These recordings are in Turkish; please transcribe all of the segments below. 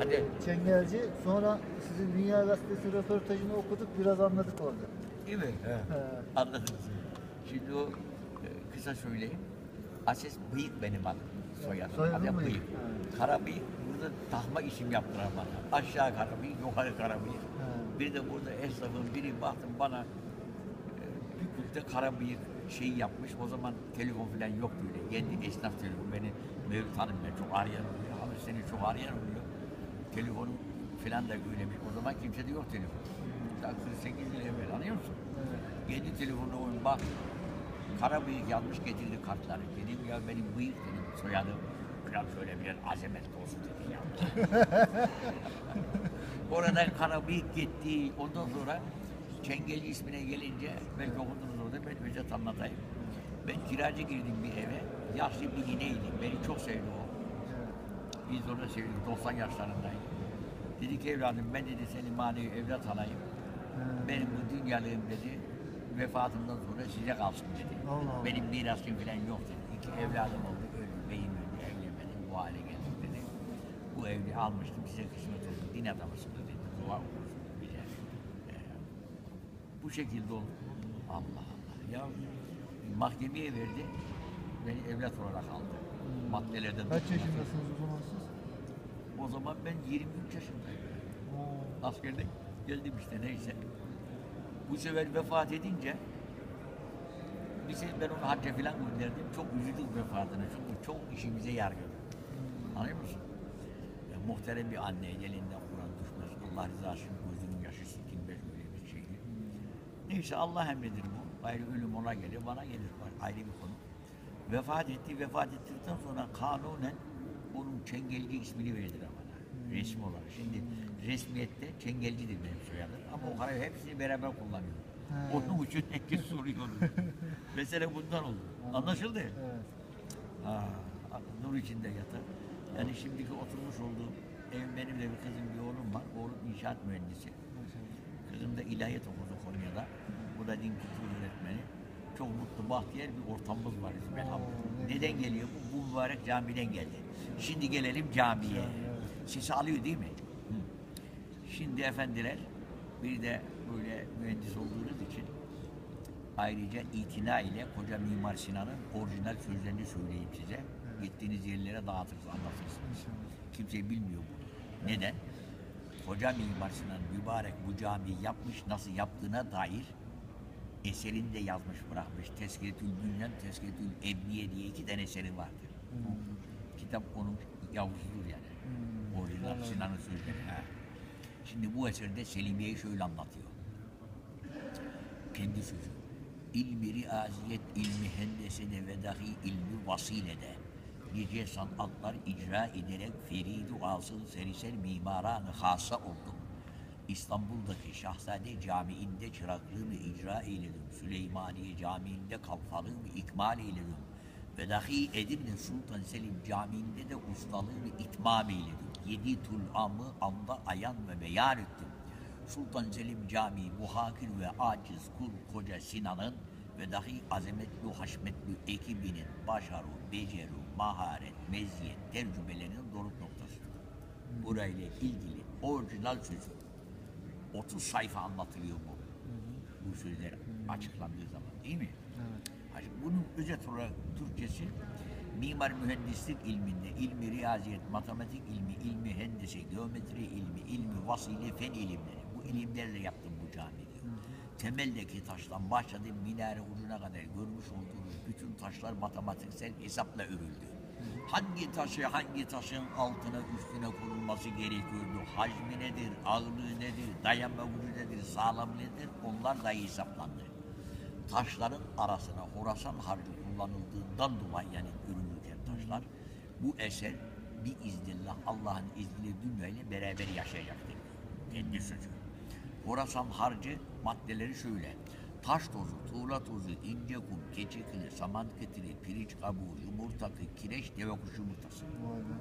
Hadi. Çengelci. Sonra sizin Dünya Gazetesi röportajını okuduk. Biraz anladık orada. Değil mi? He. Anladınız. Şimdi o e, kısa söyleyeyim. Ases bıyık benim adım. Soyadım. Soyadın Adım bıyık. bıyık. He. Kara bıyık burada tahma isim yaptılar bana. Aşağı kara bıyık, yukarı kara bıyık. He. Bir de burada esnafın biri baktım bana e, Bükük'te kara bıyık şey yapmış. O zaman telefon falan yok böyle. Kendi esnaf telefonu. Beni Mevlüt Hanım ben çok arayan oluyor. Abi seni çok arayan oluyor. Telefonum falan da öylemiş. O zaman kimse de yok telefon. Daha 48 yıl evvel anlıyor musun? Evet. Kendi telefonuna oyun bak. Kara bıyık yazmış getirdi kartları. Dedim ya benim bıyık dedim soyadım. Biraz şöyle biraz azametli olsun dedi ya. Oradan kara bıyık gitti. Ondan sonra Çengelci ismine gelince belki okudunuz orada ben özet anlatayım. Ben kiracı girdim bir eve. Yaşlı bir ineydi. Beni çok sevdi o. Biz onu sevdik. 90 yaşlarındaydı. Dedi ki evladım ben dedi seni manevi evlat alayım. Benim bu dünyalığım dedi vefatımdan sonra size kalsın dedi. Allah. Benim mirasım falan yok dedi. İki evladım oldu öldü. Beyim öldü evlenmedim bu hale geldik dedi. Bu evli almıştım size kısmet oldu. Din adamısınız dedi. Dua okursun bize. Ee, bu şekilde oldu. Allah Allah. Ya mahkemeye verdi. Beni evlat olarak aldı. Maddelerden Kaç yaşındasınız o zaman siz? O zaman ben 23 yaşındaydım. Oo. Askerde geldim işte neyse. Bu sefer vefat edince bir sefer ben onu hacca falan gönderdim. Çok üzüldük vefatına. Çünkü çok işimize yargılı. Anlıyor musun? Ya, muhterem bir anne elinden Kur'an düşmez. Allah rızası için gözünün yaşı silkinmez böyle bir şeydi. Neyse Allah emredir bu. Ayrı ölüm ona gelir, bana gelir. Ayrı bir konu. Vefat etti. Vefat ettikten sonra kanunen onun Çengelci ismini verdiler bana. Resmi olarak. Şimdi resmiyette Çengelcidir benim soyadım. Ama o kadar hepsini beraber kullanıyorum. He. Onun için herkes soruyor. Mesele bundan oldu. Anlaşıldı? Evet. Ha, nur içinde yatar. Yani şimdiki oturmuş olduğum ev benim de bir kızım bir oğlum var. Oğlum inşaat mühendisi. Kızım da ilahiyat okudu Konya'da. Bu da din kültür öğretmeni. Çok mutlu, bahtiyar bir ortamımız var Neden geliyor bu? Bu mübarek camiden geldi. Şimdi gelelim camiye. Sesi alıyor değil mi? Hı. Şimdi efendiler bir de böyle mühendis olduğunuz için ayrıca itina ile koca Mimar Sinan'ın orijinal sözlerini söyleyeyim size. Gittiğiniz yerlere dağıtırız, anlatırsınız. Kimse bilmiyor bunu. Neden? Koca Mimar Sinan mübarek bu camiyi yapmış, nasıl yaptığına dair eserinde yazmış bırakmış. Tezkiretül Bünyen, Tezkiretül Ebniye diye iki tane eseri vardır. Bu kitap onun yavrusudur yani. Hmm. Orijinal Anladım. Sinan'ın sözleri. Ha. Şimdi bu eserde Selimiye'yi şöyle anlatıyor. Kendi sözü. İlmi riaziyet, ilmi hendesede ve dahi ilmi vasilede nice sanatlar icra ederek Feridi asıl serisel mimaranı hasa oldum. İstanbul'daki Şahzade Camii'nde çıraklığımı icra eyledim. Süleymaniye Camii'nde kalfalığımı ikmal eyledim. Ve dahi Edirne Sultan Selim Camii'nde de ustalığımı itmam eyledim. Yedi tulamı anda ayan ve beyan ettim. Sultan Selim Camii muhakir ve aciz kul koca Sinan'ın ve dahi azametli haşmetli ekibinin başarı, beceri, maharet, meziyet, tecrübelerinin doruk noktasıdır. Burayla ilgili orijinal sözü 30 sayfa anlatılıyor bu. Bu sözler açıklandığı zaman değil mi? Evet. Bunun özet olarak Türkçesi mimar mühendislik ilminde ilmi riyaziyet, matematik ilmi, ilmi hendese, geometri ilmi, ilmi vasile, fen ilimleri. Bu ilimlerle yaptım bu cami diyor. Temeldeki taştan başladım minare ucuna kadar görmüş olduğunuz bütün taşlar matematiksel hesapla örüldü. Hangi taşı hangi taşın altına üstüne konulması gerekiyordu? Hacmi nedir, ağırlığı nedir, dayanma gücü nedir, sağlam nedir? Onlar da hesaplandı taşların arasına Horasan harcı kullanıldığından dolayı yani ürünürken taşlar bu eser bir iznillah Allah'ın izniyle dünyayla beraber yaşayacaktır. Kendi sözü. Horasan harcı maddeleri şöyle. Taş tozu, tuğla tozu, ince kum, keçi kılı, saman kıtırı, pirinç kabuğu, yumurta kireç, deve kuşu yumurtası. Vay be.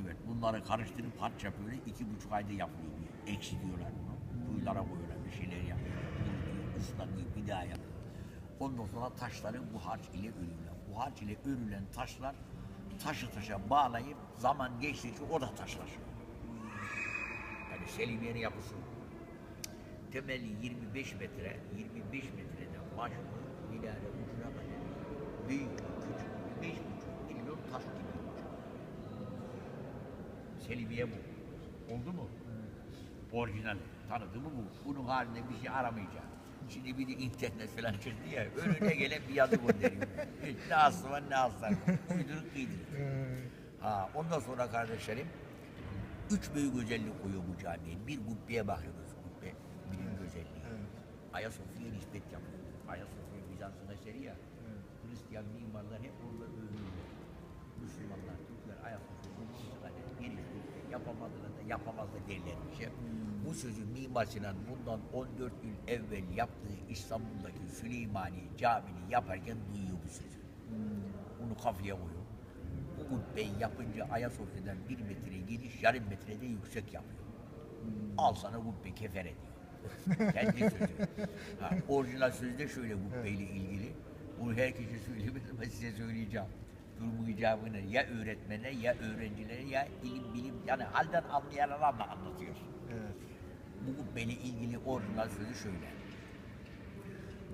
Evet bunları karıştırıp harç yapıyorlar. iki buçuk ayda yapılıyor. Eksi diyorlar bunu. Kuyulara koyuyorlar bir şeyler yapıyorlar. Islanıyor, bir daha yapıyor. Ondan sonra taşları bu harç ile örüyorlar. Bu harç ile örülen taşlar taşı taşa bağlayıp zaman geçtikçe o da taşlaşıyor. yani Selimiye'nin yapısı. Temeli 25 metre, 25 metreden başlıyor minare ucuna kadar. Büyük, küçük, 5,5 milyon taş gibi olacak. Selimiye bu. Oldu mu? Orijinal. Tanıdı mı bu? Bunun halinde bir şey aramayacak. Şimdi bir de internet falan çıktı ya, önüne gelen bir yazı gönderiyor. Ne aslı var ne aslı var. Uyduruk kıydırık. Ha, ondan sonra kardeşlerim, üç büyük özellik koyuyor bu camiye. Bir kubbeye bakıyoruz. Ayasofya'ya nispet yapıyor. Ayasofya Bizans'ın eseri ya. Hristiyan mimarlar hep orada övülüyor. Müslümanlar, Türkler Ayasofya kubbesi kadar geniş kubbe. Yapamadılar da yapamaz da derlermiş ya. Bu sözü Mimar Sinan bundan 14 yıl evvel yaptığı İstanbul'daki Süleymaniye Camii'ni yaparken duyuyor bu sözü. Bunu kafaya koyuyor. Bu kubbeyi yapınca Ayasofya'dan bir metre geniş, yarım metrede yüksek yapıyor. Al sana kubbe kefer ediyor. Kendi sözü. Ha, orijinal sözü de şöyle kubbeyle ilgili. Bunu herkese söylemedim ama size söyleyeceğim. Durumu icabını ya öğretmene ya öğrencilere ya ilim bilim yani halden anlayanlara anla- anlatıyor. Evet. Bu kubbeyle ilgili orijinal sözü şöyle.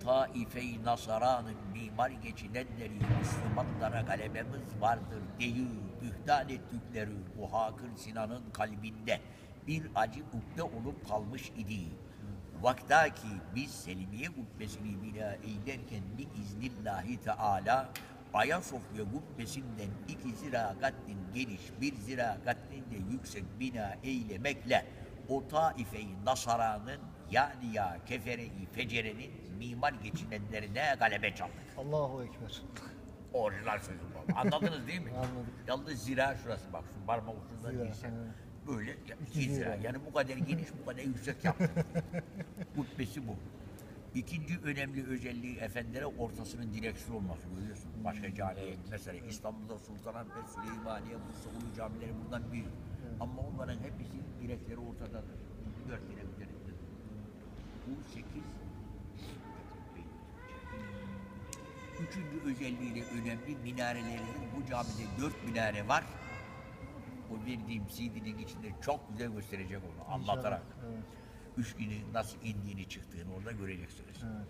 Taife-i Nasara'nın mimar geçinenleri Müslümanlara galebemiz vardır deyü bühtan ettikleri bu Hakır Sinan'ın kalbinde bir acı ukde olup kalmış idi. Vakta ki biz Selimiye kubbesini bina eylerken biiznillahi teala Ayasofya kubbesinden iki zira katlin geniş bir zira de yüksek bina eylemekle o taife-i Nasara'nın yani ya kefere-i fecerenin mimar geçinenlerine galebe çaldık. Allahu Ekber. Orijinal sözü bu. Anladınız değil mi? Anladık. Yalnız zira şurası bak şu parmak ucundan Zira, değilse. evet. Böyle ya, İki iki zira. zira. Yani bu kadar geniş bu kadar yüksek yaptı. Kubbesi bu. İkinci önemli özelliği efendilere ortasının direksiyon olması görüyorsun. Başka camiye mesela İstanbul'da Sultanahmet, Süleymaniye, Bursa Ulu camileri bundan bir. Ama onların hepsi direkleri ortadadır. Dört direk üzerinde. Bu sekiz. Üçüncü özelliği de önemli minarelerinin bu camide dört minare var. O verdiğim CD'nin içinde çok güzel gösterecek onu anlatarak. Evet. Üçgünün nasıl indiğini çıktığını orada göreceksiniz. Evet.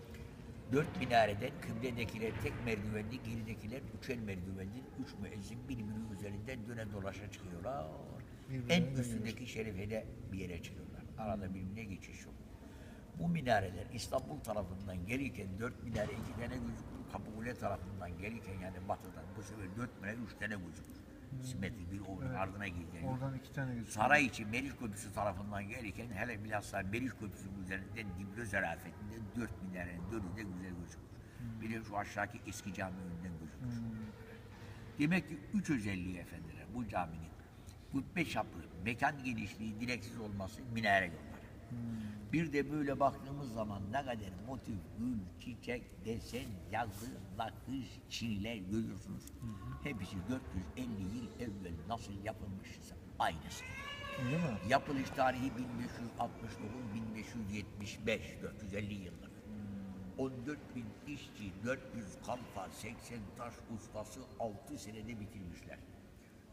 Dört minareden kıbledekiler tek merdivenli, geridekiler üçer merdivenli, üç müezzin birbiri üzerinden döne dolaşa çıkıyorlar. Birbirine en üstündeki şerefede bir yere çıkıyorlar. Arada birbirine geçiş yok. Bu minareler İstanbul tarafından gelirken dört minare iki tane gözükür. Kapıkule tarafından gelirken yani batıdan bu sefer dört minare üç tane gözükür. Simetrik bir onun ardına gidiyor. Oradan iki tane gözüküyor. Saray içi Meriç Köprüsü tarafından gelirken hele bilhassa Meriç Köprüsü'nün üzerinden Dibre zarafetinde dört minarenin dördü de güzel gözükür. Bir de şu aşağıki eski cami önünden gözükür. Demek ki üç özelliği efendiler bu caminin. Kubbe çaplı, mekan genişliği, direksiz olması, minare yolları. Bir de böyle baktığımız zaman ne kadar motif, gül, çiçek, desen, yazı, nakış, çiğler görüyorsunuz. Hepsi 450 yıl evvel nasıl yapılmışsa aynısı. Öyle mi? Yapılış tarihi 1569-1575, 450 yıllık. 14 bin işçi, 400 kalfa, 80 taş ustası 6 senede bitirmişler.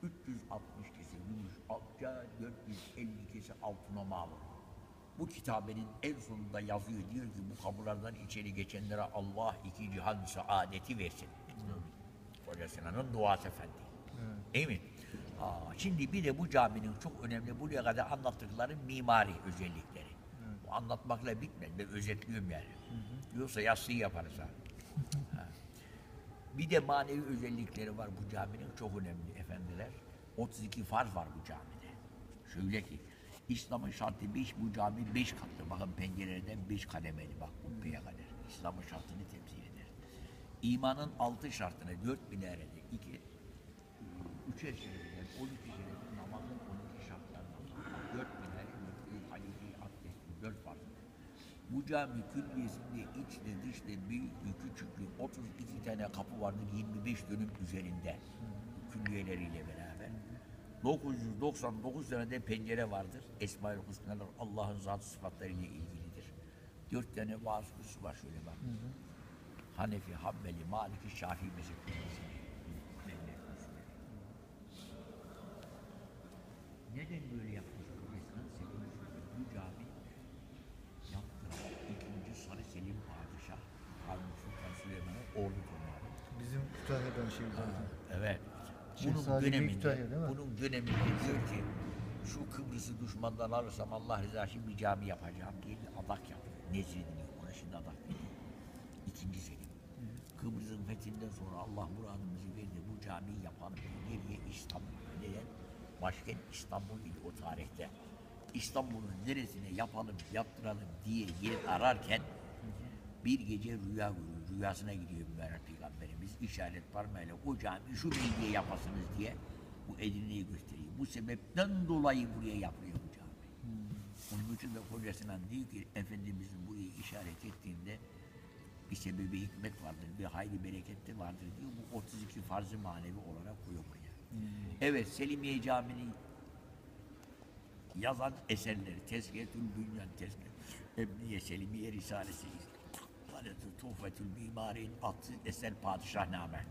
360 kese gümüş akça, 450 kese altına mamur. Bu kitabenin en sonunda yazıyor diyor ki bu kapılardan içeri geçenlere Allah iki cihan saadeti versin. Hoca Sinan'ın duası efendi. Değil mi? Aa, şimdi bir de bu caminin çok önemli buraya kadar anlattıkları mimari özellikleri. Bu anlatmakla bitmez. Ben özetliyorum yani. Yoksa yassıyı yaparız. Ha. Bir de manevi özellikleri var bu caminin çok önemli efendiler. 32 farz var bu camide. Şöyle ki İslam'ın şartı 5 bu cami 5 katlı. Bakın pencerelerden 5 kademeli bak kubbeye kadar. İslam'ın şartını temsil eder. İmanın 6 şartına 4 minarede 2 üçer şerefler, 12 şerefler, namazın 12 şartlarından. 4 minare, mutlu, halifi, abdesti, 4 farz. Bu cami külliyesinde içli dışlı büyüklü küçüklü 32 tane kapı vardır 25 dönüm üzerinde külliyeleriyle beraber. 999 tane de pencere vardır. Esma-ül Hüsna'lar Allah'ın zat sıfatlarıyla ilgilidir. Dört tane vaaz kursu var şöyle bak. Hı hı. Hanefi, Habbeli, Maliki, Şafii mezhepleri. Neden böyle yapmış Kıbrıs'tan bu cami yaptıran ikinci Sarı Selim Padişah Harun Sultan Süleyman'ın ordu konağı. Bizim Kütahya'dan şey zaten. Evet. Bunun Şehzade döneminde, Büyüktaş'a değil mi? bunun döneminde diyor ki şu Kıbrıs'ı düşmandan alırsam Allah rızası için bir cami yapacağım diye bir adak yapıyor. Nezri deniyor. Ona şimdi adak deniyor. İkinci Selim. Kıbrıs'ın fethinden sonra Allah muradımızı verdi. Bu camiyi yapalım. Nereye? İstanbul. Neden? Başkent İstanbul idi o tarihte. İstanbul'un neresine yapalım, yaptıralım diye yer ararken bir gece rüya görüyor. Rüyasına gidiyor mübarek peygamberimiz. işaret parmağıyla o cami şu bölgeye yapasınız diye bu Edirne'yi gösteriyor. Bu sebepten dolayı buraya yapılıyor bu cami. Onun için de kocasına diyor ki Efendimizin burayı işaret ettiğinde bir sebebi hikmet vardır, bir hayri bereketli vardır diyor. Bu 32 farz-ı manevi olarak koyuyor buraya. Evet Selimiye Camii'nin yazan eserleri Tezkiyetül Bünyan Tezkiyet Ebniye Selimiye Risalesi Haletü Tuhfetül Mimarin Atı Eser Padişahname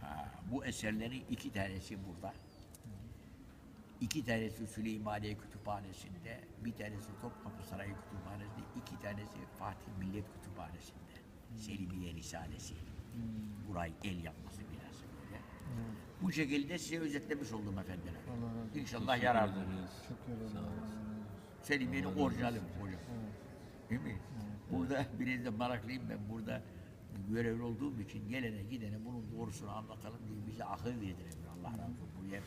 ha, bu eserlerin iki tanesi burada iki tanesi Süleymaniye Kütüphanesi'nde bir tanesi Topkapı Sarayı Kütüphanesi'nde iki tanesi Fatih Millet Kütüphanesi'nde Selimiye Risalesi burayı el yapması biraz böyle bu şekilde size özetlemiş oldum efendiler. Allah. İnşallah yararlı. Çok yararlı. Selimiye'nin orijinali hocam. Değil mi? Burada biraz da meraklıyım ben. Burada görevli olduğum için gelene gidene bunun doğrusunu anlatalım diye bize akıl verdiler. Allah razı olsun. Buraya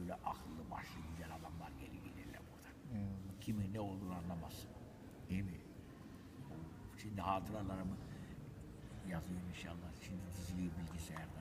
böyle akıllı başlı güzel adamlar gelir gelirler burada. Eyvallah. Kimin ne olduğunu anlamazsın. Değil mi? Şimdi hatıralarımı yazıyorum inşallah. Şimdi diziliyor bilgisayarda.